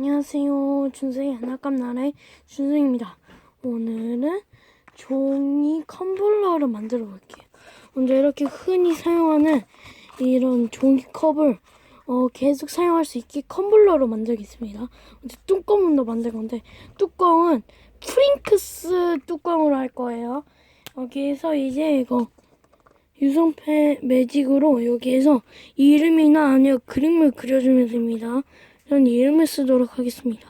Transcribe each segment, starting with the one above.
안녕하세요. 준성이 하나감 나라의 준성입니다. 오늘은 종이 컴블러를 만들어 볼게요. 먼저 이렇게 흔히 사용하는 이런 종이컵을 어, 계속 사용할 수 있게 컴블러로 만들겠습니다. 이제 뚜껑도 만들 건데 뚜껑은 프링크스 뚜껑으로 할 거예요. 여기에서 이제 이거 유성패 매직으로 여기에서 이름이나 아니면 그림을 그려주면 됩니다. 전 이름을 쓰도록 하겠습니다.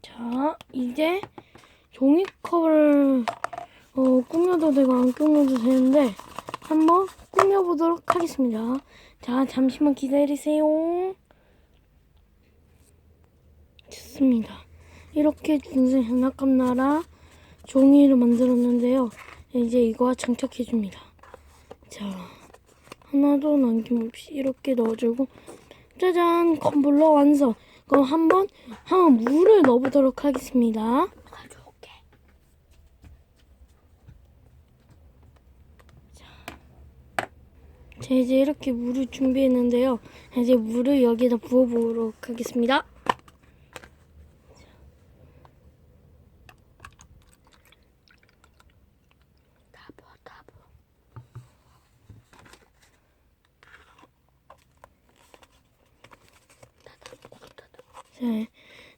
자, 이제 종이컵을 어, 꾸며도 되고 안 꾸며도 되는데 한번 꾸며보도록 하겠습니다. 자, 잠시만 기다리세요. 좋습니다. 이렇게 준생 장난감 나라 종이를 만들었는데요. 이제 이거 장착해 줍니다. 자, 하나도 남김없이 이렇게 넣어주고 짜잔 컴블러 완성. 그럼 한번 한번 물을 넣어보도록 하겠습니다. 가져올게. 자, 이제 이렇게 물을 준비했는데요. 이제 물을 여기다 부어보도록 하겠습니다. 다 부어, 다 부어. 자,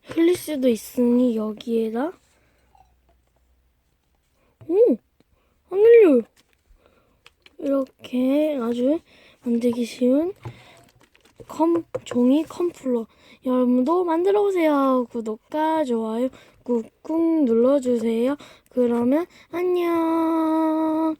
흘릴 수도 있으니 여기에다 오! 안 흘려요. 이렇게 아주 만들기 쉬운 컴, 종이 컴플러 여러분도 만들어 보세요. 구독과 좋아요 꾹꾹 눌러주세요. 그러면 안녕.